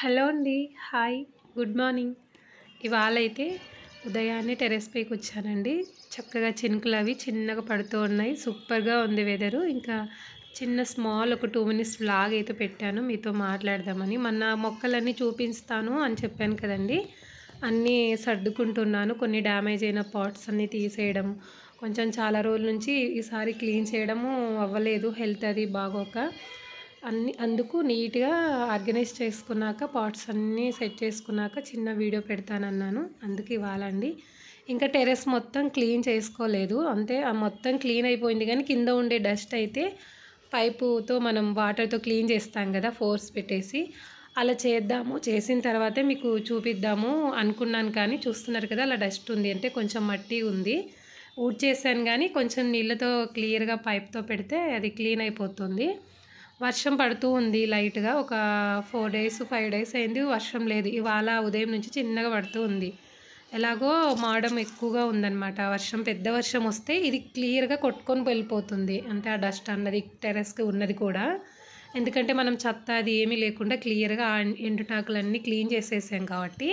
Hello అండి hi good morning. ఇవాళ అయితే ఉదయాన్నే టెరెస్ పైకి వచ్చానండి. చక్కగా చినుకులు అవి చిన్నగా పడుతూ ఉన్నాయి. సూపర్గా ఉంది వెదరు ఇంకా చిన్న స్మాల్ ఒక టూ మినిట్స్ వ్లాగ్ అయితే పెట్టాను. మీతో మాట్లాడదామని. మొన్న మొక్కలన్నీ చూపిస్తాను అని చెప్పాను కదండి. అన్నీ సర్దుకుంటున్నాను. కొన్ని డ్యామేజ్ అయిన పాట్స్ అన్నీ తీసేయడం కొంచెం చాలా రోజుల నుంచి ఈసారి క్లీన్ చేయడము అవ్వలేదు. హెల్త్ అది బాగోక. అన్ని అందుకు నీట్గా ఆర్గనైజ్ చేసుకున్నాక పాట్స్ అన్నీ సెట్ చేసుకున్నాక చిన్న వీడియో పెడతానన్నాను. అందుకు ఇవ్వాలండి. ఇంకా టెరెస్ మొత్తం క్లీన్ చేసుకోలేదు. అంతే ఆ మొత్తం క్లీన్ అయిపోయింది కానీ కింద ఉండే డస్ట్ అయితే పైపుతో మనం వాటర్తో క్లీన్ చేస్తాం కదా ఫోర్స్ పెట్టేసి. అలా చేద్దాము. చేసిన తర్వాతే మీకు చూపిద్దాము అనుకున్నాను కానీ చూస్తున్నారు కదా అలా డస్ట్ ఉంది అంటే కొంచెం మట్టి ఉంది. ఊడ్ చేశాను కానీ కొంచెం నీళ్ళతో క్లియర్గా పైప్తో పెడితే అది క్లీన్ అయిపోతుంది. వర్షం పడుతూ ఉంది లైట్గా. ఒక ఫోర్ డేస్ ఫైవ్ డేస్ అయింది వర్షం లేదు. ఇవాళ ఉదయం నుంచి చిన్నగా పడుతూ ఉంది. ఎలాగో మాడం ఎక్కువగా ఉందన్నమాట. వర్షం పెద్ద వర్షం వస్తే ఇది క్లియర్గా కొట్టుకొని వెళ్ళిపోతుంది. అంటే ఆ డస్ట్ అన్నది టెరెస్కి ఉన్నది కూడా. ఎందుకంటే మనం చెత్త అది ఏమీ లేకుండా క్లియర్గా ఎండుటాకులన్నీ క్లీన్ చేసేసాం కాబట్టి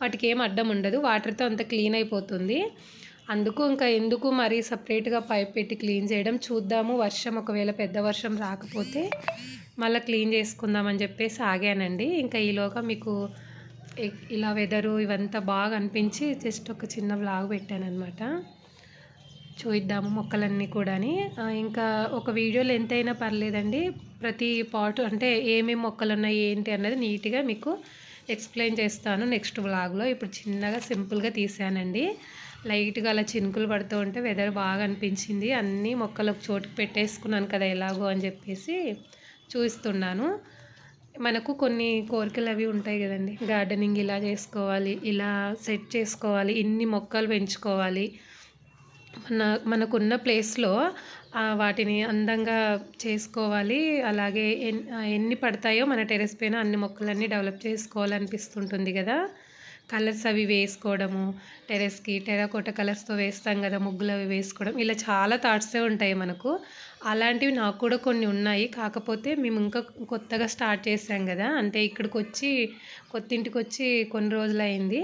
వాటికి ఏం అడ్డం ఉండదు. వాటర్తో అంత క్లీన్ అయిపోతుంది. అందుకు ఇంకా ఎందుకు మరీ సపరేట్గా పైప్ పెట్టి క్లీన్ చేయడం? చూద్దాము. వర్షం ఒకవేళ పెద్ద వర్షం రాకపోతే మళ్ళీ క్లీన్ చేసుకుందామని చెప్పేసి ఆగానండి. ఇంకా ఈలోగా మీకు ఇలా వెదరు ఇవంతా బాగా అనిపించి జస్ట్ ఒక చిన్న వ్లాగ్ పెట్టాను అనమాట చూద్దాము మొక్కలన్నీ కూడాని. ఇంకా ఒక వీడియోలో ఎంతైనా పర్లేదండి. ప్రతి పాటు అంటే ఏమేమి మొక్కలు ఉన్నాయి ఏంటి అన్నది నీట్గా మీకు ఎక్స్ప్లెయిన్ చేస్తాను నెక్స్ట్ వ్లాగ్లో. ఇప్పుడు చిన్నగా సింపుల్గా తీసానండి. లైట్గా అలా చినుకులు పడుతూ ఉంటే వెదర్ బాగా అనిపించింది. అన్నీ మొక్కలు ఒక చోటుకు పెట్టేసుకున్నాను కదా ఎలాగో అని చెప్పేసి చూస్తున్నాను. మనకు కొన్ని కోరికలు అవి ఉంటాయి కదండి. గార్డెనింగ్ ఇలా చేసుకోవాలి ఇలా సెట్ చేసుకోవాలి ఇన్ని మొక్కలు పెంచుకోవాలి. మన మనకున్న ప్లేస్లో వాటిని అందంగా చేసుకోవాలి. అలాగే ఎన్ని పడతాయో మన టెరెస్ పైన అన్ని మొక్కలన్నీ డెవలప్ చేసుకోవాలనిపిస్తుంటుంది కదా. కలర్స్ అవి వేసుకోవడము టెరెస్కి టెరాకోట కలర్స్తో వేస్తాం కదా ముగ్గులు అవి వేసుకోవడం. ఇలా చాలా థాట్సే ఉంటాయి మనకు. అలాంటివి నాకు కూడా కొన్ని ఉన్నాయి. కాకపోతే మేము ఇంకా కొత్తగా స్టార్ట్ చేసాం కదా అంటే ఇక్కడికి వచ్చి కొత్తింటికి వచ్చి కొన్ని రోజులు అయింది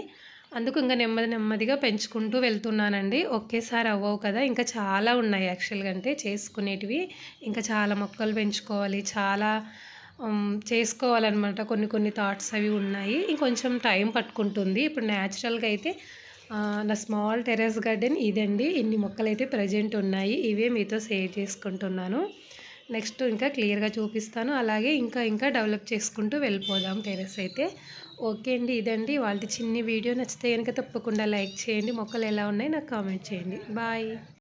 అందుకు ఇంకా నెమ్మది నెమ్మదిగా పెంచుకుంటూ వెళ్తున్నానండి. ఒకేసారి అవ్వవు కదా ఇంకా చాలా ఉన్నాయి యాక్చువల్గా అంటే చేసుకునేటివి. ఇంకా చాలా మొక్కలు పెంచుకోవాలి చాలా చేసుకోవాలన్నమాట. కొన్ని కొన్ని థాట్స్ అవి ఉన్నాయి. ఇంకొంచెం టైం పట్టుకుంటుంది. ఇప్పుడు న్యాచురల్గా అయితే నా స్మాల్ టెరెస్ గార్డెన్ ఇదండి. ఇన్ని మొక్కలు అయితే ప్రజెంట్ ఉన్నాయి. ఇవే మీతో షేర్ చేసుకుంటున్నాను. నెక్స్ట్ ఇంకా క్లియర్గా చూపిస్తాను. అలాగే ఇంకా ఇంకా డెవలప్ చేసుకుంటూ వెళ్ళిపోదాం టెరెస్ అయితే. ఓకే అండి ఇదండి. వాళ్ళ చిన్ని వీడియో నచ్చితే కనుక తప్పకుండా లైక్ చేయండి. మొక్కలు ఎలా ఉన్నాయి నాకు కామెంట్ చేయండి. బాయ్